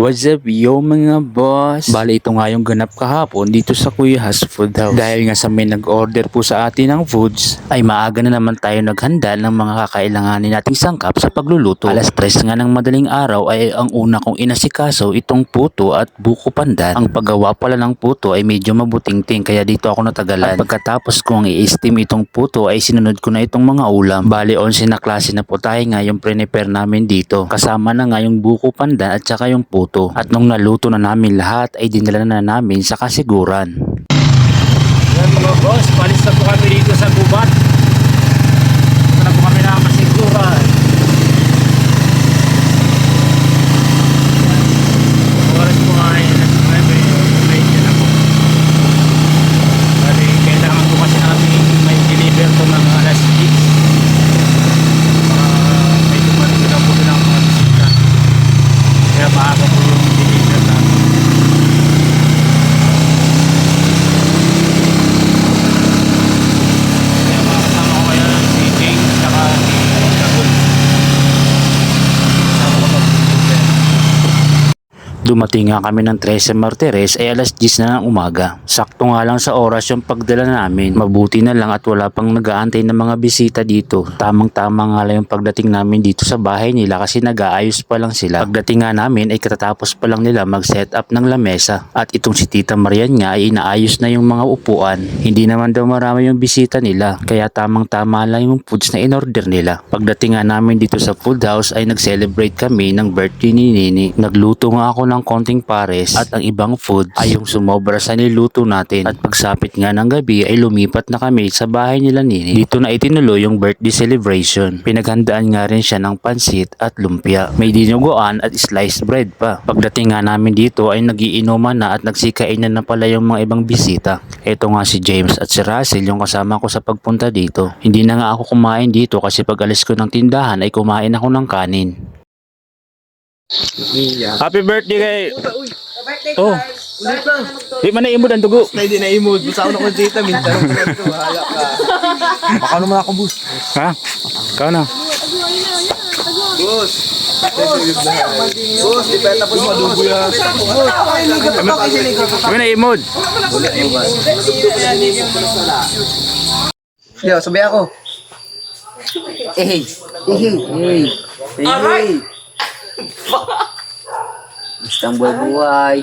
What's up yo mga boss? Bali ito nga yung ganap kahapon dito sa Kuya Has Food House. Dahil nga sa may nag-order po sa atin ng foods, ay maaga na naman tayo naghanda ng mga kakailanganin nating sangkap sa pagluluto. Alas 3 nga ng madaling araw ay ang una kong inasikaso itong puto at buko pandan. Ang paggawa pala ng puto ay medyo mabutingting kaya dito ako natagalan. At pagkatapos kong i-steam itong puto ay sinunod ko na itong mga ulam. Bali 11 na klase na po tayo nga yung prepare namin dito. Kasama na nga yung buko pandan at saka yung puto. At nung naluto na namin lahat ay dinala na namin sa kasiguran. Yan mga boss, palis na po kami dito sa gubat. Ito na po kami nakakasiguran. Oras po ay ay, may may na po. Bali, kailangan po kasi namin may deliver po ng alas 6. Uh, may dumating na po ng mga bisita. Kaya maaga po yung deliver namin. Kaya mga kasama ko kaya si Jing saka si Gabon. Kasama ko mag-deliver. Dumating nga kami ng 13 Martires ay alas 10 na ng umaga. Sakto nga lang sa oras yung pagdala namin. Mabuti na lang at wala pang nag-aantay ng mga bisita dito. Tamang-tama nga lang yung pagdating namin dito sa bahay nila kasi nag-aayos pa lang sila. Pagdating nga namin ay katatapos pa lang nila mag-set up ng lamesa. At itong si Tita Marian nga ay inaayos na yung mga upuan. Hindi naman daw marami yung bisita nila. Kaya tamang-tama lang yung foods na in-order nila. Pagdating nga namin dito sa food house ay nag-celebrate kami ng birthday ni Nini. Nagluto nga ako ng konting pares at ang ibang food ay yung sumobra sa niluto natin. At pagsapit nga ng gabi ay lumipat na kami sa bahay nila Nini. Dito na itinuloy yung birthday celebration. Pinaghandaan nga rin siya ng pansit at lumpia. May dinuguan at sliced bread pa. Pagdating nga namin dito ay nagiinuman na at nagsikainan na pala yung mga ibang bisita. Ito nga si James at si Russell yung kasama ko sa pagpunta dito. Hindi na nga ako kumain dito kasi pag alis ko ng tindahan ay kumain ako ng kanin. Happy birthday kay... Oh, di man na imod ang dugo. Na hindi na-emote. Basta ako na kung dita, minsan ako na ito. Bahala ka. Baka naman ako, boss. Ha? Ikaw na. Boss. Boss, di pa tapos madugo yan. Kami na imod. Yo, sabay ako. Eh, eh, eh. Eh, Basta ang buhay-buhay.